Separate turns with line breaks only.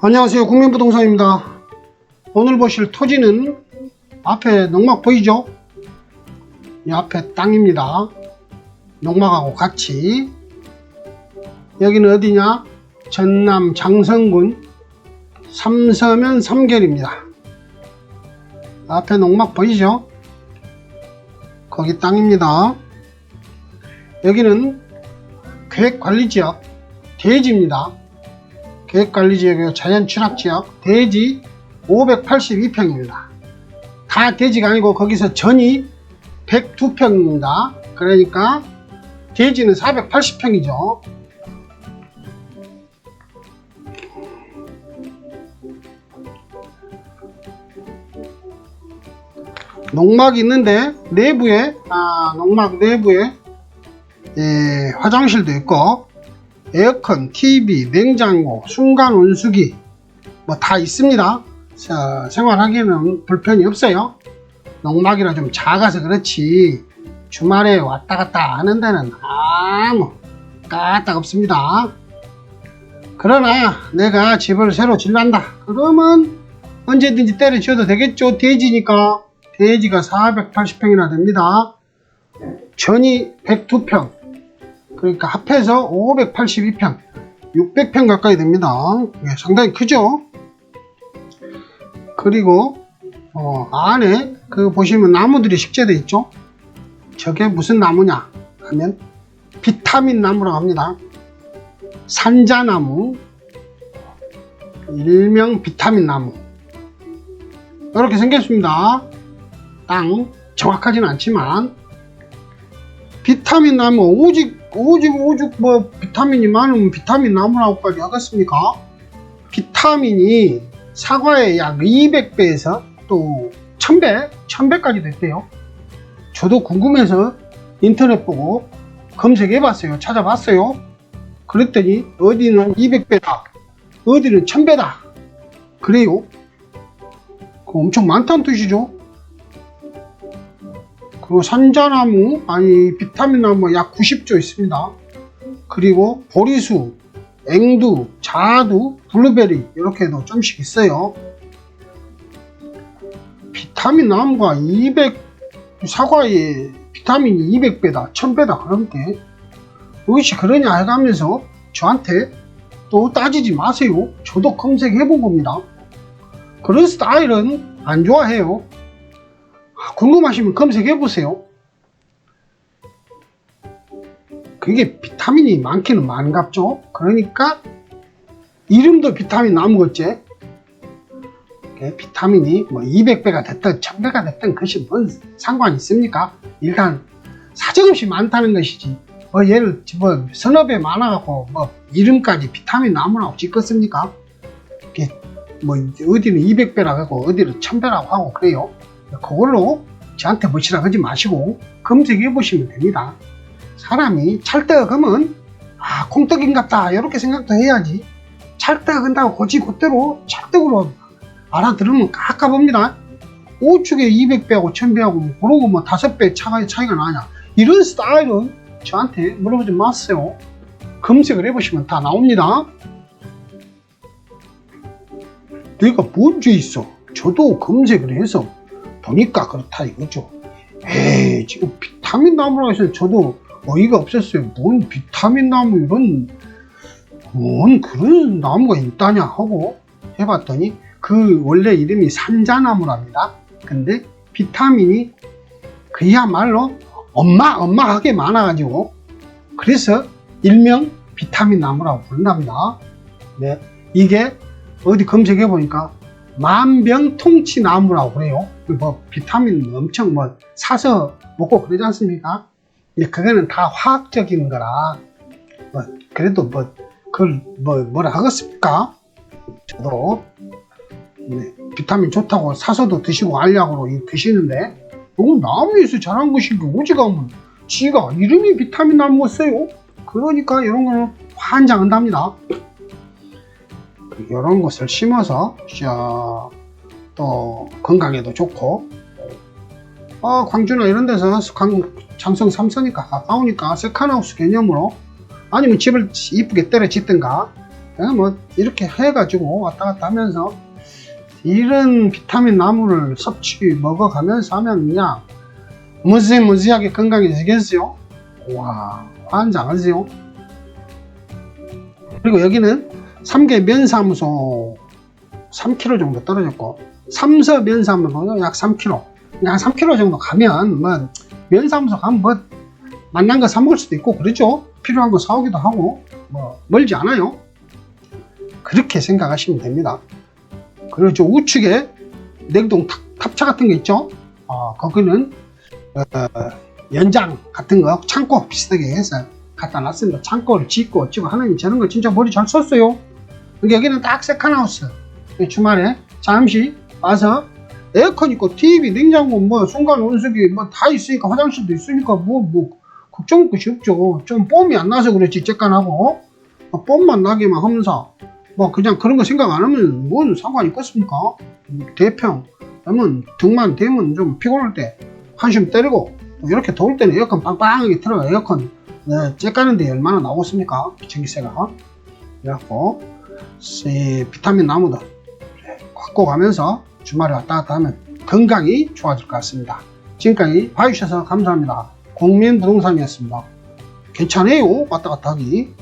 안녕하세요. 국민부동산입니다. 오늘 보실 토지는 앞에 농막 보이죠? 이 앞에 땅입니다. 농막하고 같이. 여기는 어디냐? 전남 장성군 삼서면 삼결입니다. 앞에 농막 보이죠? 거기 땅입니다. 여기는 계획관리지역 대지입니다 계획관리지역이고 자연취락지역 대지 582평입니다. 다 대지가 아니고 거기서 전이 102평입니다. 그러니까 대지는 480평이죠. 농막이 있는데 내부에 아, 농막 내부에 예, 화장실도 있고 에어컨, TV, 냉장고, 순간 온수기 뭐 다 있습니다. 자, 생활하기에는 불편이 없어요. 농막이라 좀 작아서 그렇지 주말에 왔다 갔다 하는 데는 아무 까딱 없습니다. 그러나 내가 집을 새로 질란다. 그러면 언제든지 때려 지어도 되겠죠. 대지니까 대지가 480평이나 됩니다. 전이 102평, 그러니까 합해서 582평, 600평 가까이 됩니다. 예, 상당히 크죠? 그리고 어, 안에 그 보시면 나무들이 식재되어 있죠? 저게 무슨 나무냐 하면 비타민 나무라고 합니다. 산자나무, 일명 비타민 나무. 이렇게 생겼습니다. 땅 정확하지는 않지만 비타민 나무 오직 오직 오직 뭐 비타민이 많으면 비타민 나무라고까지 하겠습니까? 비타민이 사과의 약 200배에서 또 1000배, 1000배까지 됐대요. 저도 궁금해서 인터넷 보고 검색해 봤어요. 찾아봤어요. 그랬더니 어디는 200배다. 어디는 1000배다. 그래요. 그 엄청 많다는 뜻이죠. 그리고 산자나무, 아니 비타민 나무 약 90조 있습니다. 그리고 보리수, 앵두, 자두, 블루베리 이렇게도 좀씩 있어요. 비타민 나무가 200 사과에 비타민이 200배다, 1000배다 그런데 무엇이 그러냐 해가면서 저한테 또 따지지 마세요. 저도 검색해 본 겁니다. 그런 스타일은 안 좋아해요. 궁금하시면 검색해 보세요. 그게 비타민이 많기는 많갑죠. 그러니까 이름도 비타민 나무겠지. 비타민이 뭐 200배가 됐든 1000배가 됐든 그것이 뭔 상관이 있습니까? 일단 사정없이 많다는 것이지. 뭐 얘를 뭐 서너 배 많아갖고 뭐 이름까지 비타민 나무라고 짓겠습니까? 뭐 어디는 200배라고 하고 어디는 1000배라고 하고 그래요. 그걸로 저한테 뭐시라 하지 마시고 검색해 보시면 됩니다. 사람이 찰떡 하면 아 콩떡인갑다 이렇게 생각도 해야지 찰떡 한다고 고지 그대로 찰떡으로 알아들으면 깝깝합니다. 우측에 200배하고 1000배하고 그러고 뭐 5배 차가, 차이가 나냐 이런 스타일은 저한테 물어보지 마세요. 검색을 해보시면 다 나옵니다. 내가 뭔 죄 있어? 저도 검색을 해서 보니까 그렇다 이거죠. 에이, 지금 비타민 나무라고 해서 저도 어이가 없었어요. 뭔 비타민 나무 이런, 뭔 그런 나무가 있다냐 하고 해봤더니 그 원래 이름이 산자나무랍니다. 근데 비타민이 그야말로 엄마, 엄마하게 많아가지고 그래서 일명 비타민 나무라고 부른답니다. 네. 이게 어디 검색해 보니까 만병통치 나무라고 그래요. 뭐 비타민 엄청 뭐 사서 먹고 그러지 않습니까? 그거는 다 화학적인 거라 뭐 그래도 뭐 그걸 뭐 뭐라 하겠습니까? 저도 네, 비타민 좋다고 사서도 드시고 알약으로 드시는데 이건 나무에서 자란 것이고 오지가 면 지가 이름이 비타민 나무였어요. 그러니까 이런 거는 환장한답니다. 이런 것을 심어서 또 건강에도 좋고 어, 광주나 이런 데서 광, 장성 삼성이니까 가까우니까 세컨하우스 개념으로 아니면 집을 이쁘게 때려 짓든가 그냥 뭐 이렇게 해가지고 왔다 갔다 하면서 이런 비타민 나무를 섭취 먹어가면서 하면 그냥 무지무지하게 건강해지겠어요. 와 환장하세요. 그리고 여기는 삼계 면사무소 3km 정도 떨어졌고 삼서 면사무소 약 3km 약 3km 정도 가면 뭐 면사무소 가면 뭐 만난 거 사 먹을 수도 있고 그렇죠? 필요한 거 사오기도 하고 뭐 멀지 않아요. 그렇게 생각하시면 됩니다. 그리고 저 우측에 냉동 탑- 탑차 같은 거 있죠? 어, 거기는 어, 연장 같은 거 창고 비슷하게 해서 갖다 놨습니다. 창고를 짓고 어찌고 하는 저런 거 진짜 머리 잘 썼어요 근데 여기는 딱 세컨하우스 주말에 잠시 와서 에어컨 있고 TV, 냉장고, 뭐 순간 온수기 뭐 다 있으니까 화장실도 있으니까 뭐뭐 걱정할 것이 없죠. 좀 뽐이 안 나서 그렇지 쬐깐하고 뭐 뽐만 나게만 하면서 뭐 그냥 그런 거 생각 안 하면 뭔 상관이 있겠습니까? 대평 그러면 등만 대면 좀 피곤할 때 한숨 때리고 또 이렇게 더울 때는 에어컨 빵빵하게 틀어 에어컨 네, 쬐까는데 얼마나 나오겠습니까? 전기세가 그래갖고 이 비타민 나무도 갖고 가면서 주말에 왔다 갔다 하면 건강이 좋아질 것 같습니다. 지금까지 봐주셔서 감사합니다. 국민부동산이었습니다. 괜찮아요. 왔다 갔다 하기.